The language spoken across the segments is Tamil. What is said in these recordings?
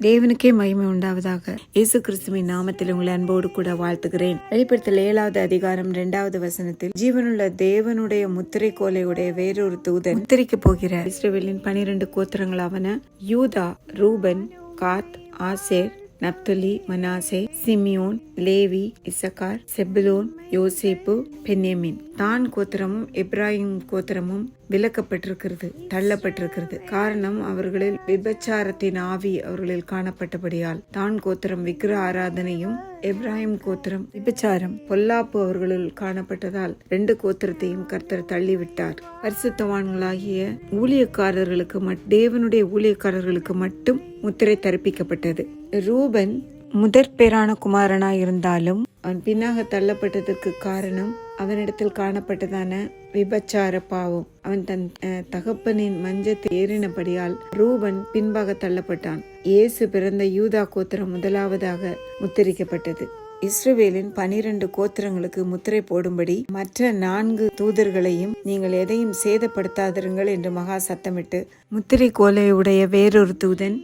தேவனுக்கே மகிமை உண்டாவதாக. இயேசு கிறிஸ்துவின் நாமத்தில் உங்களை அன்போடு கூட வாழ்த்துகிறேன். வெளிப்படுத்தல் ஏழாவது அதிகாரம் இரண்டாவது வசனத்தில் ஜீவனுள்ள தேவனுடைய முத்திரை கோலையுடைய வேறொரு தூதன் முத்திரைக்கு போகிற இஸ்ரேவேலின் பனிரெண்டு கோத்திரங்களாவன Judah Reuben Gad Asher Naphtali Manasseh Simeon Levi Issachar Zebulun Joseph Benjamin தான் கோத்திரமும் இப்ராஹிம் கோத்திரமும் விலக்கப்பட்டிருக்கிறது தள்ளப்பட்டிருக்கிறது. காரணம் அவர்களில் விபச்சாரத்தின் ஆவி அவர்களில் காணப்பட்டபடியால். தான் கோத்திரம் விக்கிர ஆராதனையும் எப்ராஹிம் கோத்திரம் விபச்சாரம் பொல்லாப்பு அவர்களுள் காணப்பட்டதால் ரெண்டு கோத்திரத்தையும் கர்த்தர் தள்ளிவிட்டார். பரிசுத்தவான்களாகிய ஊழியக்காரர்களுக்கு மட் தேவனுடைய ஊழியக்காரர்களுக்கு மட்டும் முத்திரை தரப்பிக்கப்பட்டது. ரூபன் முதற் பேரான குமாரனாய் இருந்தாலும் அவன் பின்னாக தள்ளப்பட்டதற்கு காரணம் அவனிடத்தில் காணப்பட்டதான விபச்சார பாவம். அவன் தன் அஹ், தகப்பனின் மஞ்சத்தை ஏறினபடியால் ரூபன் பின்பாக தள்ளப்பட்டான். இயேசு பிறந்த யூதா கோத்திரம் முதலாவதாக முத்திரிக்கப்பட்டது. இஸ்ரவேலின் பனிரெண்டு கோத்திரங்களுக்கு முத்திரை போடும்படி மற்ற நான்கு தூதர்களையும் நீங்கள் எதையும் சேதப்படுத்தாதிருங்கள் என்று மகா சத்தமிட்டு முத்திரை கோலையுடைய வேறொரு தூதன்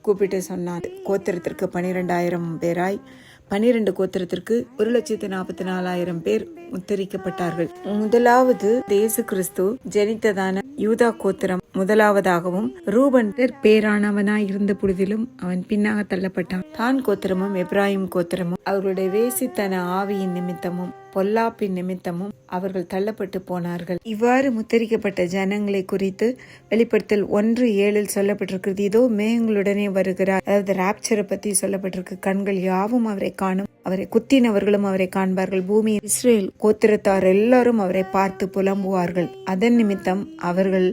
கூப்பிட்டு சொன்னான் கோத்திரத்திற்கு பனிரெண்டாயிரம் பேராய் பன்னிரெண்டு கோத்திரத்திற்கு ஒரு லட்சத்து நாற்பத்தி நாலாயிரம் பேர் முத்தரிக்கப்பட்டார்கள் முதலாவது தேசு கிறிஸ்து ஜனித்ததான யூதா கோத்திரம் முதலாவதாகவும் ரூபன் பேரானவனாய் இருந்த பொழுதிலும் அவன் பின்னாக தள்ளப்பட்டான். தான் கோத்திரமும் எப்ராஹிம் கோத்திரமும் அவர்களுடைய வேசித்தன ஆவியின் நிமித்தமும் பொல்லாப்பின் நிமித்தமும் அவர்கள் தள்ளப்பட்டு போனார்கள். இவ்வாறு முத்தரிக்கப்பட்ட ஜனங்களை குறித்து வெளிப்படுத்தல் ஒன்று ஏழில் சொல்லப்பட்டிருக்கிறது. இதோ மேகங்களுடனே வருகிறார். அதாவது ராப்சரை பத்தி சொல்லப்பட்டிருக்கு. கண்கள் யாவும் அவரை காணும் அவரை குத்தினவர்களும் அவரை காண்பார்கள். பூமி இஸ்ரேல் கோத்திரத்தார் எல்லாரும் அவரை பார்த்து புலம்புவார்கள். அதன் நிமித்தம் அவர்கள்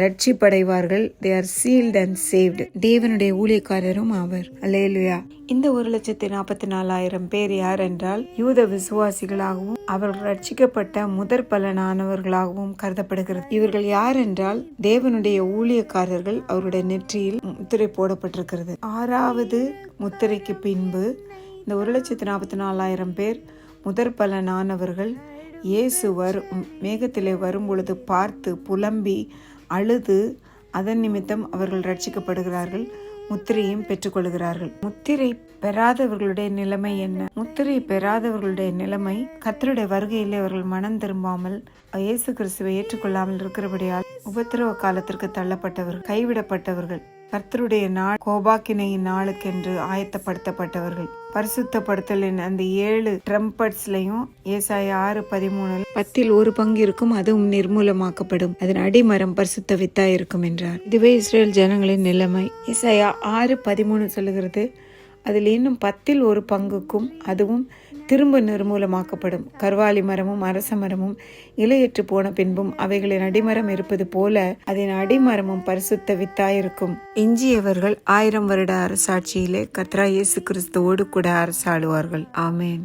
ரட்சிப்படைவார்கள் they are sealed and saved தேவனுடைய ஊழியக்காரரும் அவர். அலேலுயா இந்த ஒரு லட்சத்தி நாற்பத்தி நாலாயிரம் பேர் யார் என்றால் யூத விசுவாசிகளாகவும் அவர்கள் ரட்சிக்கப்பட்ட முதற் பலனானவர்களாகவும் கருதப்படுகிறது. இவர்கள் யார் என்றால் தேவனுடைய ஊழியக்காரர்கள் அவருடைய நெற்றியில் முத்திரை போடப்பட்டிருக்கிறது. ஆறாவது முத்திரைக்கு பின்பு இந்த ஒரு லட்சத்தி நாற்பத்தி நாலாயிரம் பேர் முதற் பலனானவர்கள் இயேசு வரும் மேகத்திலே வரும் பொழுது பார்த்து புலம்பி அழுது அதன் நிமித்தம் அவர்கள் ரட்சிக்கப்படுகிறார்கள் முத்திரையும் பெற்றுக்கொள்கிறார்கள். முத்திரை பெறாதவர்களுடைய நிலைமை என்ன? முத்திரை பெறாதவர்களுடைய நிலைமை கத்தருடைய வருகையிலே அவர்கள் மனம் திரும்பாமல் இயேசு கிறிஸ்துவை ஏற்றுக்கொள்ளாமல் இருக்கிறபடியால் உபத்திரவ காலத்திற்கு தள்ளப்பட்டவர்கள் கைவிடப்பட்டவர்கள். கர்த்தருடைய நாள் கோபாக்கினையின் நாளுக்கென்று ஆயத்தப்படுத்தப்பட்டவர்கள். பரிசுத்தப்படுத்தலின் அந்த ஏழு ட்ரம்பட்ஸ்லையும் ஏசாய ஆறு பதிமூணு பத்தில் ஒரு பங்கு இருக்கும் அதுவும் நிர்மூலமாக்கப்படும். அதன் அடிமரம் பரிசுத்த வித்தா இருக்கும் என்றார். இதுவே இஸ்ரேல் ஜனங்களின் நிலைமை. ஏசாயா ஆறு பதிமூணு சொல்லுகிறது அதில் இன்னும் பத்தில் ஒரு பங்குக்கும் அதுவும் திரும்ப நிர்மூலமாக்கப்படும். கர்வாலி மரமும் அரச மரமும் இலையற்று போன பின்பும் அவைகளின் அடிமரம் இருப்பது போல அதன் அடிமரமும் பரிசுத்த வித்தாயிருக்கும் எஞ்சியவர்கள் ஆயிரம் வருட அரசாட்சியிலே கத்ரா இயேசு கிறிஸ்துவோடு கூட அரசாடுவார்கள். ஆமேன்.